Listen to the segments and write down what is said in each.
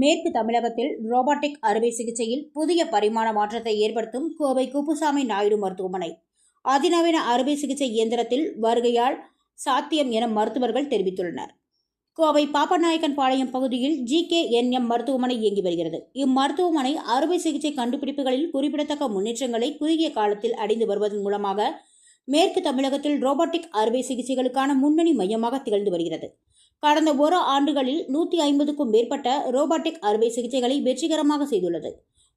மேற்கு தமிழகத்தில் ரோபாட்டிக் அறுவை சிகிச்சையில் புதிய பரிமாண மாற்றத்தை ஏற்படுத்தும் கோவை குப்புசாமி நாயுடு மருத்துவமனை. அதிநவீன அறுவை சிகிச்சை இயந்திரத்தில் வருகையால் சாத்தியம் என மருத்துவர்கள் தெரிவித்துள்ளனர். கோவை பாப்பநாயக்கன் பாளையம் பகுதியில் ஜி கே என் எம் மருத்துவமனை இயங்கி வருகிறது. இம்மருத்துவமனை அறுவை சிகிச்சை கண்டுபிடிப்புகளில் குறிப்பிடத்தக்க முன்னேற்றங்களை குறுகிய காலத்தில் அடைந்து வருவதன் மூலமாக மேற்கு தமிழகத்தில் ரோபாட்டிக் அறுவை சிகிச்சைகளுக்கான முன்னணி மையமாக திகழ்ந்து வருகிறது. கடந்த ஒரு ஆண்டுகளில் நூற்றி ஐம்பதுக்கும் மேற்பட்ட ரோபாட்டிக் அறுவை சிகிச்சைகளை வெற்றிகரமாக செய்துள்ளது.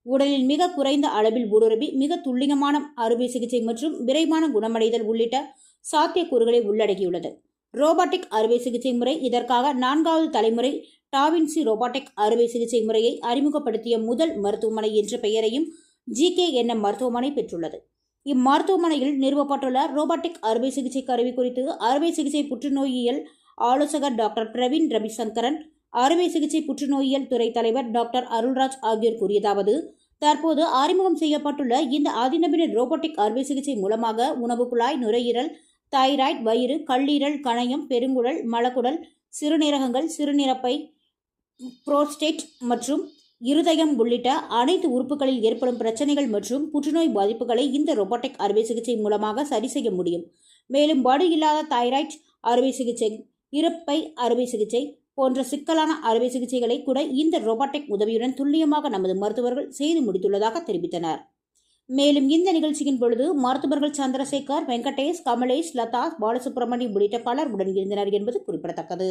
உடலில் மிக குறைந்த அளவில் ஊடுருவி மிக துல்லியமான அறுவை சிகிச்சை மற்றும் விரைவான குணமடைதல் உள்ளிட்ட சாத்தியக்கூறுகளை உள்ளடக்கியுள்ளது. ரோபாட்டிக் அறுவை சிகிச்சை முறை இதற்காக நான்காவது தலைமுறை டாவின்சி ரோபாட்டிக் அறுவை சிகிச்சை முறையை அறிமுகப்படுத்திய முதல் மருத்துவமனை என்ற பெயரையும் ஜி கே என்எம் மருத்துவமனை பெற்றுள்ளது. இம்மருத்துவமனையில் நிறுவப்பட்டுள்ள ரோபாட்டிக் அறுவை சிகிச்சை கருவி குறித்து அறுவை சிகிச்சை புற்றுநோயியல் ஆலோசகர் டாக்டர் பிரவீன் ரவிசங்கரன் அறுவை சிகிச்சை புற்றுநோயியல் துறை தலைவர் டாக்டர் அருள்ராஜ் ஆகியோர் கூறியதாவது தற்போது அறிமுகம் செய்யப்பட்டுள்ள இந்த அதிநவீன ரோபோட்டிக் அறுவை சிகிச்சை மூலமாக உணவு குழாய் நுரையீரல் தைராய்டு வயிறு கல்லீரல் கணையம் பெருங்குடல் மலக்குடல் சிறுநீரகங்கள் சிறுநீரப்பை புரோஸ்டேட் மற்றும் இருதயம் உள்ளிட்ட அனைத்து உறுப்புகளில் ஏற்படும் பிரச்சனைகள் மற்றும் புற்றுநோய் பாதிப்புகளை இந்த ரோபோட்டிக் அறுவை சிகிச்சை மூலமாக சரி செய்ய முடியும். மேலும் வடு இல்லாத தைராய்டு அறுவை சிகிச்சை இறப்பை அறுவை சிகிச்சை போன்ற சிக்கலான அறுவை சிகிச்சைகளை கூட இந்த ரோபாட்டிக் உதவியுடன் துல்லியமாக நமது மருத்துவர்கள் செய்து முடித்துள்ளதாக தெரிவித்தனர். மேலும் இந்த நிகழ்ச்சியின் பொழுது மருத்துவர்கள் சந்திரசேகர் வெங்கடேஷ் கமலேஷ் லதா பாலசுப்ரமணியம் உள்ளிட்ட பலர் உடன் இருந்தனர் என்பது குறிப்பிடத்தக்கது.